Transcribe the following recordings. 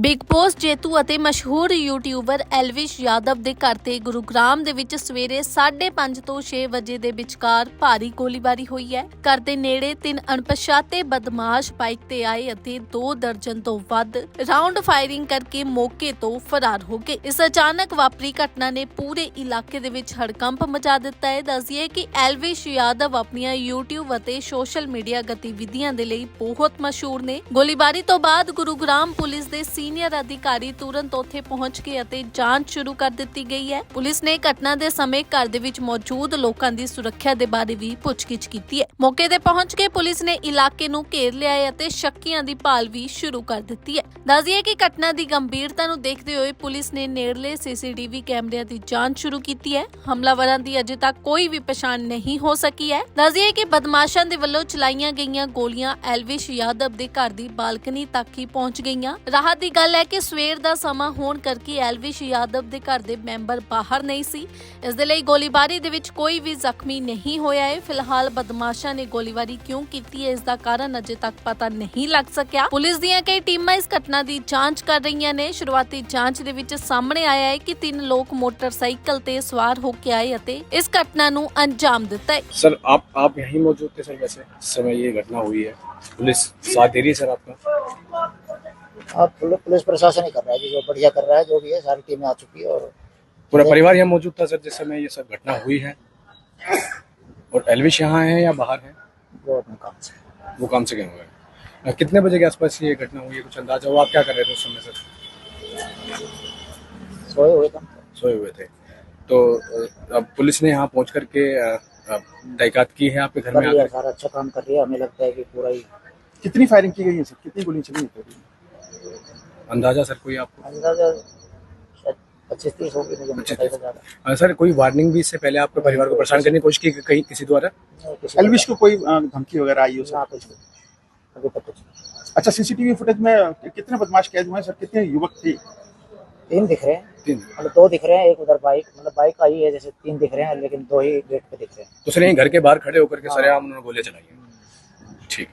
Big Bose ਜੇਤੂ ਅਤੇ ਮਸ਼ਹੂਰ ਯੂਟਿਊਬਰ ਐਲਵਿਸ਼ ਯਾਦਵ ਦੇ ਘਰ ਤੇ ਗੁਰੂਗ੍ਰਾਮ ਦੇ ਵਿੱਚ ਸਵੇਰੇ 5:30 ਤੋਂ 6 ਵਜੇ ਦੇ ਵਿਚਕਾਰ ਭਾਰੀ ਗੋਲੀਬਾਰੀ ਹੋਈ ਹੈ। ਘਰ ਦੇ ਨੇੜੇ ਤਿੰਨ ਅਣਪਛਾਤੇ ਬਦਮਾਸ਼ ਬਾਈਕ ਤੇ ਆਏ ਅਤੇ ਦੋ ਦਰਜਨ ਤੋਂ ਵੱਧ ਰਾਉਂਡ ਫਾਇਰਿੰਗ ਕਰਕੇ ਮੌਕੇ ਤੋਂ ਫਰਾਰ ਹੋ ਗਏ। ਇਸ ਅਚਾਨਕ ਵਾਪਰੀ ਘਟਨਾ ਨੇ ਪੂਰੇ ਇਲਾਕੇ ਦੇ ਵਿੱਚ ਹੜਕੰਪ ਮਚਾ ਦਿੱਤਾ ਹੈ। ਦੱਸਿਏ ਕਿ ਐਲਵਿਸ਼ ਯਾਦਵ ਆਪਣੀਆਂ YouTube ਅਤੇ ਸੋਸ਼ਲ ਮੀਡੀਆ ਗਤੀਵਿਧੀਆਂ ਦੇ ਲਈ ਬਹੁਤ ਮਸ਼ਹੂਰ ਨੇ। ਗੋਲੀਬਾਰੀ ਤੋਂ ਬਾਅਦ ਗੁਰੂਗ੍ਰਾਮ ਪੁਲਿਸ ਦੇ ਸੀ ਸੀਨੀਅਰ ਅਧਿਕਾਰੀ ਤੁਰੰਤ ਉੱਥੇ ਪਹੁੰਚ ਕੇ ਅਤੇ ਜਾਂਚ ਸ਼ੁਰੂ ਕਰ ਦਿੱਤੀ ਗਈ ਹੈ। ਪੁਲਿਸ ਨੇ ਘਟਨਾ ਦੇ ਸਮੇਂ ਘਰ ਦੇ ਵਿੱਚ ਮੌਜੂਦ ਲੋਕਾਂ ਦੀ ਸੁਰੱਖਿਆ ਦੇ ਬਾਰੇ ਵੀ ਪੁੱਛਗਿੱਛ ਕੀਤੀ ਹੈ। ਮੌਕੇ ਤੇ ਪਹੁੰਚ ਕੇ ਪੁਲਿਸ ਨੇ ਇਲਾਕੇ ਨੂੰ ਘੇਰ ਲਿਆ ਹੈ ਅਤੇ ਸ਼ੱਕੀਆਂ ਦੀ ਭਾਲ ਵੀ ਸ਼ੁਰੂ ਕਰ ਦਿੱਤੀ ਹੈ। ਦੱਸਦੀਏ ਕਿ ਘਟਨਾ ਦੀ ਗੰਭੀਰਤਾ ਨੂੰ ਦੇਖਦੇ ਹੋਏ ਪੁਲਿਸ ਨੇ ਨੇੜਲੇ ਸੀਸੀਟੀਵੀ ਕੈਮਰਿਆਂ ਦੀ ਜਾਂਚ ਸ਼ੁਰੂ ਕੀਤੀ ਹੈ। ਹਮਲਾਵਰਾਂ ਦੀ ਅਜੇ ਤੱਕ ਕੋਈ ਵੀ ਪਛਾਣ ਨਹੀਂ ਹੋ ਸਕੀ ਹੈ। ਦੱਸਦੀਏ ਕਿ ਬਦਮਾਸ਼ਾਂ ਦੇ ਵੱਲੋਂ ਚਲਾਈਆਂ ਗਈਆਂ ਗੋਲੀਆਂ ਐਲਵਿਸ਼ ਯਾਦਵ ਦੇ ਘਰ ਦੀ ਬਾਲਕਨੀ ਤੱਕ ਹੀ ਪਹੁੰਚ ਗਈਆਂ। ਰਾਹਤ ਦੀ ਗੱਲ ਹੈ ਕਿ ਸਵੇਰ ਦਾ ਸਮਾਂ ਹੋਣ ਕਰਕੇ ਐਲਵਿਸ਼ ਯਾਦਵ ਦੇ ਘਰ ਦੇ ਮੈਂਬਰ ਬਾਹਰ ਨਹੀਂ ਸੀ ਇਸ ਦੇ ਲਈ ਗੋਲੀਬਾਰੀ ਦੇ ਵਿੱਚ ਕੋਈ ਵੀ ਜ਼ਖਮੀ ਨਹੀਂ ਹੋਇਆ ਹੈ ਫਿਲਹਾਲ ਬਦਮਾਸ਼ਾਂ ਨੇ ਗੋਲੀਬਾਰੀ ਕਿਉਂ ਕੀਤੀ ਹੈ ਇਸ ਦਾ ਕਾਰਨ ਅਜੇ ਤੱਕ ਪਤਾ ਨਹੀਂ ਲੱਗ ਸਕਿਆ ਪੁਲਿਸ ਦੀਆਂ ਕਈ ਟੀਮਾਂ ਇਸ ਘਟਨਾ ਦੀ ਜਾਂਚ ਕਰ ਰਹੀਆਂ ਨੇ ਸ਼ੁਰੂਆਤੀ ਜਾਂਚ ਦੇ ਵਿੱਚ ਸਾਹਮਣੇ ਆਇਆ ਹੈ ਕਿ ਤਿੰਨ ਲੋਕ ਮੋਟਰਸਾਈਕਲ ਤੇ ਸਵਾਰ ਹੋ ਕੇ ਆਏ ਅਤੇ ਇਸ ਘਟਨਾ ਨੂੰ ਅੰਜਾਮ ਦਿੱਤਾ ਹੈ सर आप आप यहीं मौजूद थे सर वैसे इस समय ये घटना हुई है पुलिस साथ दे रही है सर आपका अब पुलिस पुलिस प्रशासन ही कर रहा है जी जो बढ़िया कर रहा है जो भी है सारी टीमें आ चुकी है और पूरा परिवार यहाँ मौजूद था सर जिस समय ये सब घटना हुई है? और एलविश यहाँ है या बाहर है? वो अपने काम से। वो काम से गए हुए हैं। कितने बजे के आसपास ये घटना हुई है? कुछ अंदाज़ा हो आप क्या कर रहे थे उस समय सर? सोए हुए थे। सोए हुए थे। तो अब पुलिस ने यहाँ पहुँच करके तहकीकात की है आपके घर में सारा अच्छा काम कर रही है हमें लगता है कि पूरा ही कितनी फायरिंग की गई है सर? कितनी गोली चली है? अंदाज़ा सर कोई आपको? अंदाज़ा पच्चीस तीस होगी मुझे नहीं पता 25-30 इससे ज़्यादा। अ, सर कोई वार्निंग भी इससे पहले आपके परिवार को परेशान करने की कोशिश की कहीं किसी द्वारा? एलविश को कोई धमकी वगैरह आई हो सर। अच्छा सीसीटीवी फुटेज में कितने बदमाश कैद हुए हैं सर? कितने युवक थे? तीन दिख रहे हैं। तीन। मतलब दो दिख रहे हैं एक उधर बाइक मतलब बाइक आई है जैसे तीन दिख रहे हैं लेकिन दो ही गेट पे दिख रहे हैं। तो सर घर के बाहर खड़े होकर के सरेआम उन्होंने गोलियाँ चलाई ठीक।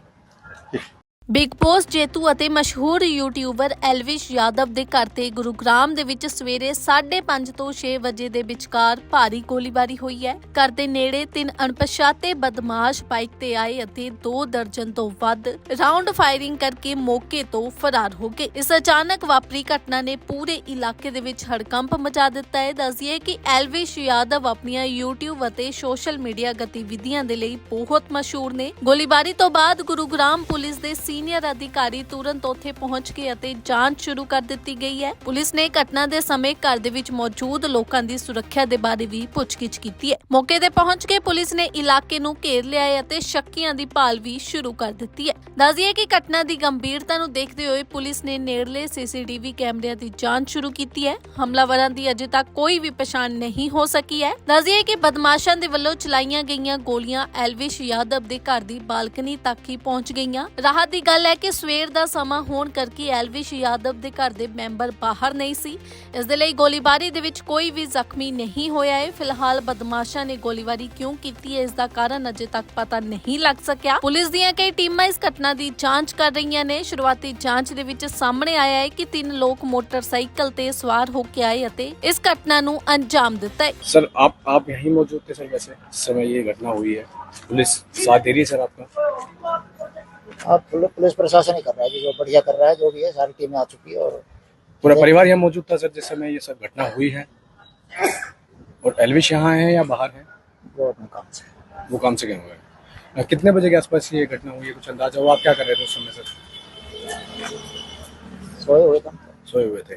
ਬਿਗ ਬੋਸ ਜੇਤੂ ਅਤੇ ਮਸ਼ਹੂਰ ਯੂਟਿਊਬਰ ਐਲਵਿਸ਼ ਯਾਦਵ ਦੇ ਘਰ ਤੇ ਗੁਰੂਗ੍ਰਾਮ ਦੇ ਵਿੱਚ ਸਵੇਰੇ 5:30 ਤੋਂ 6 ਵਜੇ ਦੇ ਵਿਚਕਾਰ ਭਾਰੀ ਗੋਲੀਬਾਰੀ ਹੋਈ ਹੈ। ਘਰ ਦੇ ਨੇੜੇ ਤਿੰਨ ਅਣਪਛਾਤੇ ਬਦਮਾਸ਼ ਬਾਈਕ ਤੇ ਆਏ ਅਤੇ ਦੋ ਦਰਜਨ ਤੋਂ ਵੱਧ ਰਾਉਂਡ ਫਾਇਰਿੰਗ ਕਰਕੇ ਮੌਕੇ ਤੋਂ ਫਰਾਰ ਹੋ ਗਏ। ਇਸ ਅਚਾਨਕ ਵਾਪਰੀ ਘਟਨਾ ਨੇ ਪੂਰੇ ਇਲਾਕੇ ਦੇ ਵਿੱਚ ਹੜਕੰਪ ਮਚਾ ਦਿੱਤਾ ਹੈ। ਦੱਸਿਏ ਕਿ ਐਲਵਿਸ਼ ਯਾਦਵ ਆਪਣੀਆਂ YouTube ਅਤੇ ਸੋਸ਼ਲ ਮੀਡੀਆ ਗਤੀਵਿਧੀਆਂ ਦੇ ਲਈ ਬਹੁਤ ਮਸ਼ਹੂਰ ਨੇ। ਗੋਲੀਬਾਰੀ ਤੋਂ ਬਾਅਦ ਗੁਰੂਗ੍ਰਾਮ ਪੁਲਿਸ ਦੇ ਸੀਨੀਅਰ ਅਧਿਕਾਰੀ ਤੁਰੰਤ ਉੱਥੇ ਪਹੁੰਚ ਕੇ ਅਤੇ ਜਾਂਚ ਸ਼ੁਰੂ ਕਰ ਦਿੱਤੀ ਗਈ ਹੈ। ਪੁਲਿਸ ਨੇ ਘਟਨਾ ਦੇ ਸਮੇਂ ਘਰ ਦੇ ਵਿੱਚ ਮੌਜੂਦ ਲੋਕਾਂ ਦੀ ਸੁਰੱਖਿਆ ਦੇ ਬਾਰੇ ਵੀ ਪੁੱਛਗਿੱਛ ਕੀਤੀ ਹੈ। ਮੌਕੇ ਤੇ ਪਹੁੰਚ ਕੇ ਪੁਲਿਸ ਨੇ ਇਲਾਕੇ ਨੂੰ ਘੇਰ ਲਿਆ ਹੈ ਅਤੇ ਸ਼ੱਕੀਆਂ ਦੀ ਭਾਲ ਵੀ ਸ਼ੁਰੂ ਕਰ ਦਿੱਤੀ ਹੈ। ਦੱਸਦੀਏ ਕਿ ਘਟਨਾ ਦੀ ਗੰਭੀਰਤਾ ਨੂੰ ਦੇਖਦੇ ਹੋਏ ਪੁਲਿਸ ਨੇ ਨੇੜਲੇ ਸੀਸੀਟੀਵੀ ਕੈਮਰਿਆਂ ਦੀ ਜਾਂਚ ਸ਼ੁਰੂ ਕੀਤੀ ਹੈ। ਹਮਲਾਵਰਾਂ ਦੀ ਅਜੇ ਤੱਕ ਕੋਈ ਵੀ ਪਛਾਣ ਨਹੀਂ ਹੋ ਸਕੀ ਹੈ। ਦੱਸਦੀਏ ਕਿ ਬਦਮਾਸ਼ਾਂ ਦੇ ਵੱਲੋਂ ਚਲਾਈਆਂ ਗਈਆਂ ਗੋਲੀਆਂ ਐਲਵਿਸ਼ ਯਾਦਵ ਦੇ ਘਰ ਦੀ ਬਾਲਕਨੀ ਤੱਕ ਹੀ ਪਹੁੰਚ ਗਈਆਂ। ਰਾਹਤ ਦੀ ਗੱਲ ਹੈ ਕਿ ਸਵੇਰ ਦਾ ਸਮਾਂ ਹੋਣ ਕਰਕੇ ਐਲਵਿਸ਼ ਯਾਦਵ ਦੇ ਘਰ ਦੇ ਮੈਂਬਰ ਬਾਹਰ ਨਹੀਂ ਸੀ ਇਸ ਦੇ ਲਈ ਗੋਲੀਬਾਰੀ ਦੇ ਵਿੱਚ ਕੋਈ ਵੀ ਜ਼ਖਮੀ ਨਹੀਂ ਹੋਇਆ ਹੈ ਫਿਲਹਾਲ ਬਦਮਾਸ਼ਾਂ ਨੇ ਗੋਲੀਬਾਰੀ ਕਿਉਂ ਕੀਤੀ ਹੈ ਇਸ ਦਾ ਕਾਰਨ ਅਜੇ ਤੱਕ ਪਤਾ ਨਹੀਂ ਲੱਗ ਸਕਿਆ ਪੁਲਿਸ ਦੀਆਂ ਕਈ ਟੀਮਾਂ ਇਸ ਘਟਨਾ ਦੀ ਜਾਂਚ ਕਰ ਰਹੀਆਂ ਨੇ ਸ਼ੁਰੂਆਤੀ ਜਾਂਚ ਦੇ ਵਿੱਚ ਸਾਹਮਣੇ ਆਇਆ ਹੈ ਕਿ ਤਿੰਨ ਲੋਕ ਮੋਟਰਸਾਈਕਲ ਤੇ ਸਵਾਰ ਹੋ ਕੇ ਆਏ ਅਤੇ ਇਸ ਘਟਨਾ ਨੂੰ ਅੰਜਾਮ ਦਿੱਤਾ ਹੈ सर आप आप यहीं मौजूद थे सर वैसे इस समय ये घटना हुई है पुलिस साथ दे रही है सर आपका अब पुलिस प्रशासन ही कर रहा है जी जो बढ़िया कर रहा है जो भी है सारी टीमें आ चुकी है और पूरा परिवार यहाँ मौजूद था सर जिस समय ये सब घटना हुई है? और एलविश यहाँ है या बाहर है? वो अपने काम से। वो काम से गए हुए हैं। कितने बजे के आसपास ये घटना हुई है? कुछ अंदाज़ा हो आप क्या कर रहे थे उस समय सर? सोए हुए थे। सोए हुए थे।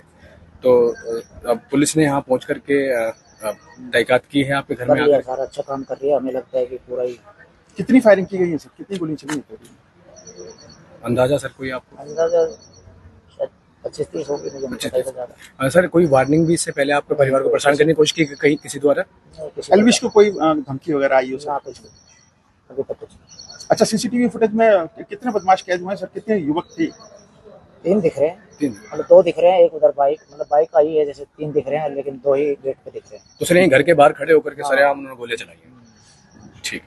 तो अब पुलिस ने यहाँ पहुँच करके तहकीकात की है आपके घर में सारा अच्छा काम कर रही है हमें लगता है कि पूरा ही कितनी फायरिंग की गई है सर? कितनी गोली चली है? अंदाज़ा सर कोई आपको? अंदाज़ा पच्चीस तीस होगी मुझे नहीं पता 25-30 इससे ज़्यादा सर कोई वार्निंग भी इससे पहले आपके परिवार को परेशान करने की कोशिश की कहीं किसी द्वारा? एलविश को कोई धमकी वगैरह आई हो सर। अच्छा सीसीटीवी फुटेज में कितने बदमाश कैद हुए हैं सर? कितने युवक थे? तीन दिख रहे हैं। तीन। मतलब दो दिख रहे हैं एक उधर बाइक मतलब बाइक आई है जैसे तीन दिख रहे हैं लेकिन दो ही गेट पे दिख रहे हैं। तो सर यहीं घर के बाहर खड़े होकर के सरेआम उन्होंने गोलियाँ चलाई हैं। ठीक।